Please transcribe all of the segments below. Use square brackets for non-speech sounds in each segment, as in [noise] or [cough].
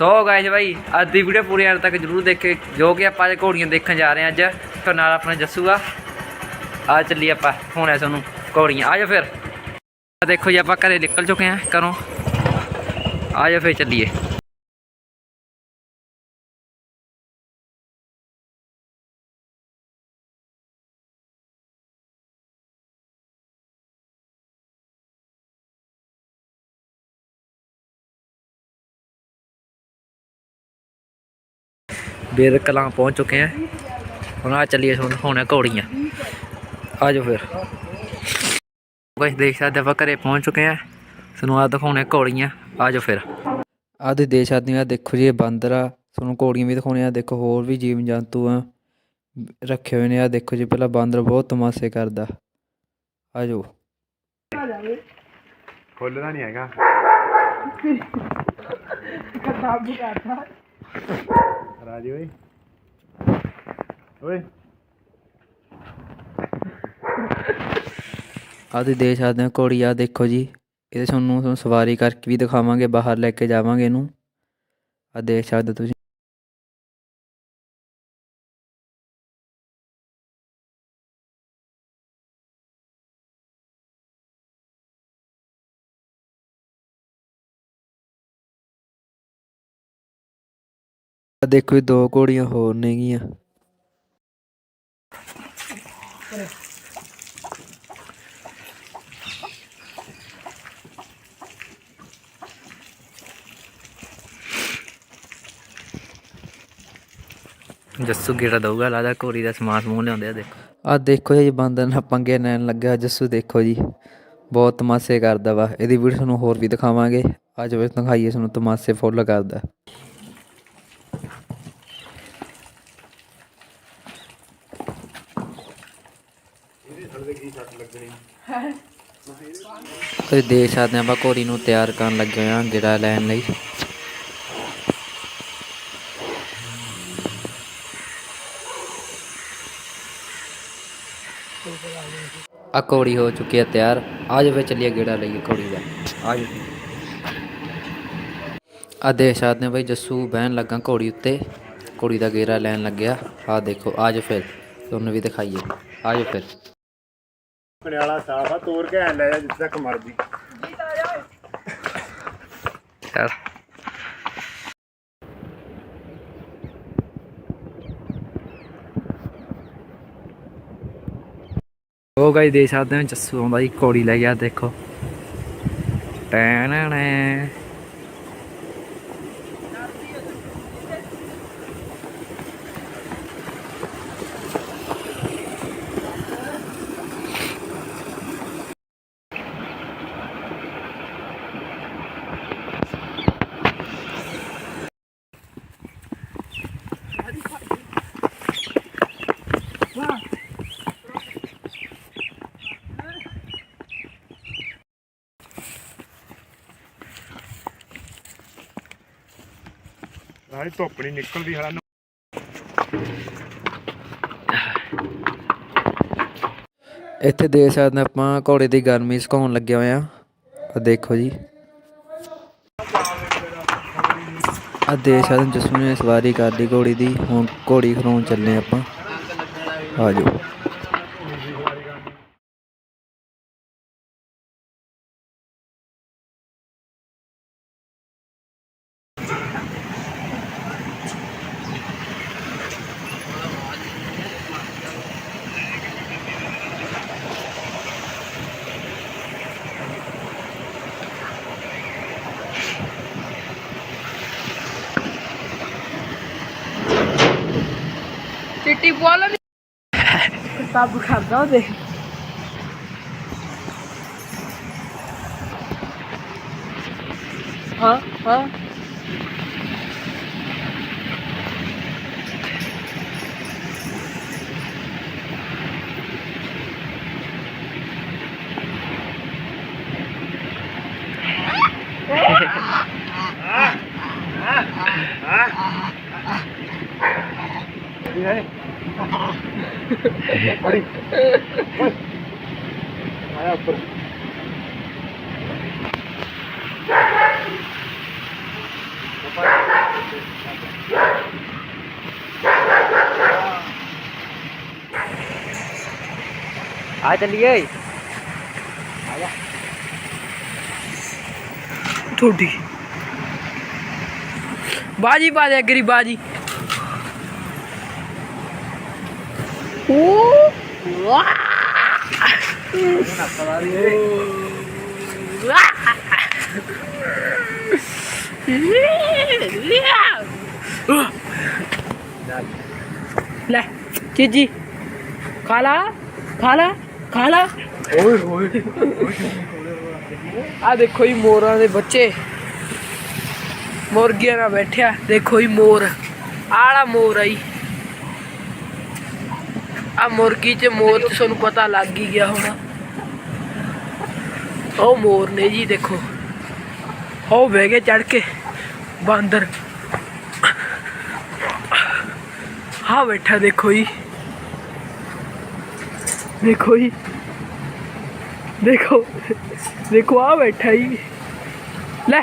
So guys ਭਾਈ ਅੱਜ ਦੀ video ਪੂਰੀ ਅੰਤ ਤੱਕ ਜਰੂਰ ਦੇਖੇ ਜੋ ਕਿ ਆਪਾਂ ਅੱਜ ਘੋੜੀਆਂ ਦੇਖਣ ਜਾ ਰਹੇ ਹਾਂ ਅੱਜ। ਤੇ ਨਾਲ ਆਪਣਾ ਜੱਸੂ ਆ। ਆ ਚੱਲੀ ਆਪਾਂ, ਹੁਣ ਐ ਤੁਹਾਨੂੰ ਘੋੜੀਆਂ। ਆ ਜਾ ਫਿਰ। ਦੇਖੋ ਜੀ, ਆਪਾਂ ਘਰੇ ਨਿਕਲ ਚੁੱਕੇ ਹਾਂ ਘਰੋਂ। ਆ ਜਾ ਫਿਰ ਚੱਲੀਏ। ਬੇਦ ਕਲਾਂ ਪਹੁੰਚ ਚੁੱਕੇ ਆ। ਹੁਣ ਆ ਚੱਲੀਏ ਹੁਣ ਹੋਣਾ ਘੋੜੀਆਂ। ਆ ਜਾਓ ਫਿਰ। ਗਾਇਸ ਦੇਖ ਸਕਦੇ ਆਪਾਂ ਘਰੇ ਪਹੁੰਚ ਚੁੱਕੇ ਆ। ਤੁਹਾਨੂੰ ਆ ਦਿਖਾਉਣੇ ਘੋੜੀਆਂ। ਆ ਜਾਓ ਫਿਰ। ਦੇਖ ਸਕਦੇ ਹੋ ਆਹ ਦੇਖੋ ਜੀ ਇਹ ਬਾਂਦਰ ਆ। ਤੁਹਾਨੂੰ ਘੋੜੀਆਂ ਵੀ ਦਿਖਾਉਣੇ ਆ। ਦੇਖੋ ਹੋਰ ਵੀ ਜੀਵ ਜੰਤੂ ਆ। ਰੱਖੇ ਹੋਏ ਨੇ। ਆ ਦੇਖੋ ਜੀ ਪਹਿਲਾਂ ਬਾਂਦਰ ਬਹੁਤ ਤਮਾਸ਼ੇ ਕਰਦਾ। ਆ ਜਾਓ। ਖੋਲਣਾ ਨਹੀਂ ਹੈਗਾ। ਰਾਜੇ ਓਏ। ਓਏ। ਆਹ ਤੁਸੀਂ ਦੇਖ ਸਕਦੇ ਹੋ ਘੋੜੀ ਆ ਦੇਖੋ ਜੀ। ਇਹਦੇ ਤੁਹਾਨੂੰ ਤੁਹਾਨੂੰ ਸਵਾਰੀ ਕਰਕੇ ਵੀ ਦਿਖਾਵਾਂਗੇ, ਬਾਹਰ ਲੈ ਕੇ ਜਾਵਾਂਗੇ ਇਹਨੂੰ। ਆ ਦੇਖ ਸਕਦੇ ਹੋ ਤੁਸੀਂ। ਦੇਖੋ ਜੀ ਦੋ ਘੋੜੀਆਂ ਹੋਰ ਨੇਗੀਆਂ। ਜੱਸੂ ਗੇੜਾ ਦਊਗਾ? ਲਾਦਾ ਘੋੜੀ ਦਾ ਸਮਾਨ ਸਮੂਹ ਲਿਆਉਂਦੇ ਆ ਦੇਖੋ। ਆ ਦੇਖੋ ਜੀ ਬਾਂਦਰ ਨਾਲ ਪੰਗੇ ਲੈਣ ਲੱਗਾ ਜੱਸੂ ਦੇਖੋ ਜੀ। ਬਹੁਤ ਤਮਾਸ਼ੇ ਕਰਦਾ ਵਾ। ਇਹਦੀ ਵੀਡੀਓ ਤੁਹਾਨੂੰ ਹੋਰ ਵੀ ਦਿਖਾਵਾਂਗੇ। ਅੱਜ ਵੀ ਦਿਖਾਈਏ ਤੁਹਾਨੂੰ ਤਮਾਸ਼ੇ ਫੁੱਲ ਕਰਦਾ। ਤੁਸੀਂ ਦੇਖ ਸਕਦੇ ਆ ਆਪਾਂ ਘੋੜੀ ਨੂੰ ਤਿਆਰ ਕਰਨ ਲੱਗੇ ਹੋਏ ਆ ਗਿੜਾ ਲੈਣ ਲਈ। ਆ ਘੋੜੀ ਹੋ ਚੁੱਕੀ ਹੈ ਤਿਆਰ। ਆ ਜਾਵੇ ਚੱਲੀਏ ਗੇੜਾ ਲਈਏ ਘੋੜੀ ਦਾ। ਆ ਆ ਦੇਖ ਸਕਦੇ ਹੋ ਬਈ ਜੱਸੂ ਬਹਿਣ ਲੱਗਾ ਘੋੜੀ ਉੱਤੇ। ਘੋੜੀ ਦਾ ਗੇੜਾ ਲੈਣ ਲੱਗਿਆ। ਆ ਦੇਖੋ, ਆ ਜਾਓ ਫਿਰ। ਤੁਹਾਨੂੰ ਵੀ ਦਿਖਾਈਏ। ਆ ਜਾਓ ਫਿਰ। ਪਣਿਆਲਾ ਸਾਫ਼ ਆ ਤੋੜ ਕੇ ਐਂ ਲੈ ਜਾ ਜਿੱਥੇ ਤੱਕ ਮਰਜ਼ੀ। ਚੱਲ। ਉਹ ਗਾਈ ਦੇ ਸਕਦੇ ਹੋ, ਜੱਸੂ ਆਉਂਦਾ ਜੀ, ਘੋੜੀ ਲੈ ਗਿਆ ਦੇਖੋ। ਟੈਨਣੇ ਰਾਜੀ ਧੁੱਪ ਨਹੀਂ ਨਿਕਲਦੀ ਹਾਲਾ ਇੱਥੇ ਦੇਖ ਸਕਦੇ ਆਪਾਂ ਘੋੜੇ ਦੀ ਗਰਮੀ ਸੁਕਾਉਣ ਲੱਗੇ ਹੋਏ ਆ। ਆ ਦੇਖੋ ਜੀ। ਆ ਦੇਖ ਸਕਦੇ ਹੋ, ਜਸੂ ਨੇ ਸਵਾਰੀ ਕਰ ਲਈ ਘੋੜੀ ਦੀ। ਹੁਣ ਘੋੜੀ ਖਰਾਉਣ ਚੱਲੇ ਆਪਾਂ। ਆ ਜਾਓ। ਚਿੱਟੀ ਪਵਾ ਲਾ ਸਭ ਖਾਦਾ ਉਹਦੇ। ਹਾਂ ਹਾਂ। [laughs] آ چلیے۔ تھوڑی۔ باجی دیا گری باجی۔ ਲੈ ਚੀਜੀ। ਖਾ ਲਾ ਖਾ ਲਾ ਖਾ ਲਾ ਓਏ ਹੋਏ। ਆ ਦੇਖੋ ਜੀ ਮੋਰਾਂ ਦੇ ਬੱਚੇ। ਮੁਰਗੀਆਂ ਨਾਲ ਬੈਠਿਆ। ਦੇਖੋ ਜੀ ਮੋਰ। ਆਲਾ ਮੋਰ ਆਈ ਆ ਮੁਰਗੀ ਚ ਮੋਰ ਤੇ ਤੁਹਾਨੂੰ ਪਤਾ ਲੱਗ ਹੀ ਗਿਆ ਹੋਣਾ। ਉਹ ਮੋਰ ਨੇ ਜੀ ਦੇਖੋ। ਉਹ ਬਹਿ ਗਏ ਚੜ ਕੇ ਬਾਂਦਰ। ਹਾਂ ਬੈਠਾ ਦੇਖੋ ਜੀ। ਦੇਖੋ ਜੀ। ਦੇਖੋ। ਦੇਖੋ ਆ ਬੈਠਾ ਜੀ। ਲੈ।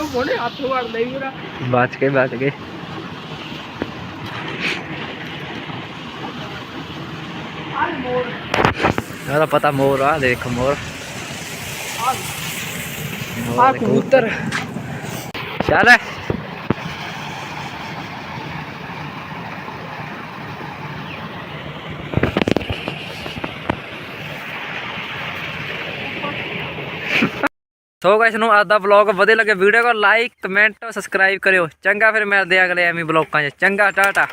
ਉਹ ਮੋਨੇ ਹੱਥ ਵੜ ਲਈ ਮੇਰਾ। ਬਚ ਗਏ ਬਚ ਗਏ। ਆਹ ਮੋਰ। ਉਹਦਾ ਪਤਾ ਮੋਰ ਆ ਦੇਖ ਮੋਰ। ਆ ਕਬੂਤਰ। ਚੱਲ। ਸੋ ਗਾਇਸ ਨੂੰ ਅੱਜ ਦਾ ਵਲੌਗ ਵਧੀਆ ਲੱਗੇ ਵੀਡੀਓ ਕੋ ਲਾਈਕ ਕਮੈਂਟ ਸਬਸਕ੍ਰਾਈਬ ਕਰਿਓ। ਚੰਗਾ ਫਿਰ ਮਿਲਦੇ ਆ ਅਗਲੇ ਐਵੇਂ ਵਲੌਗਾਂ 'ਚ। ਚੰਗਾ, ਟਾਟਾ।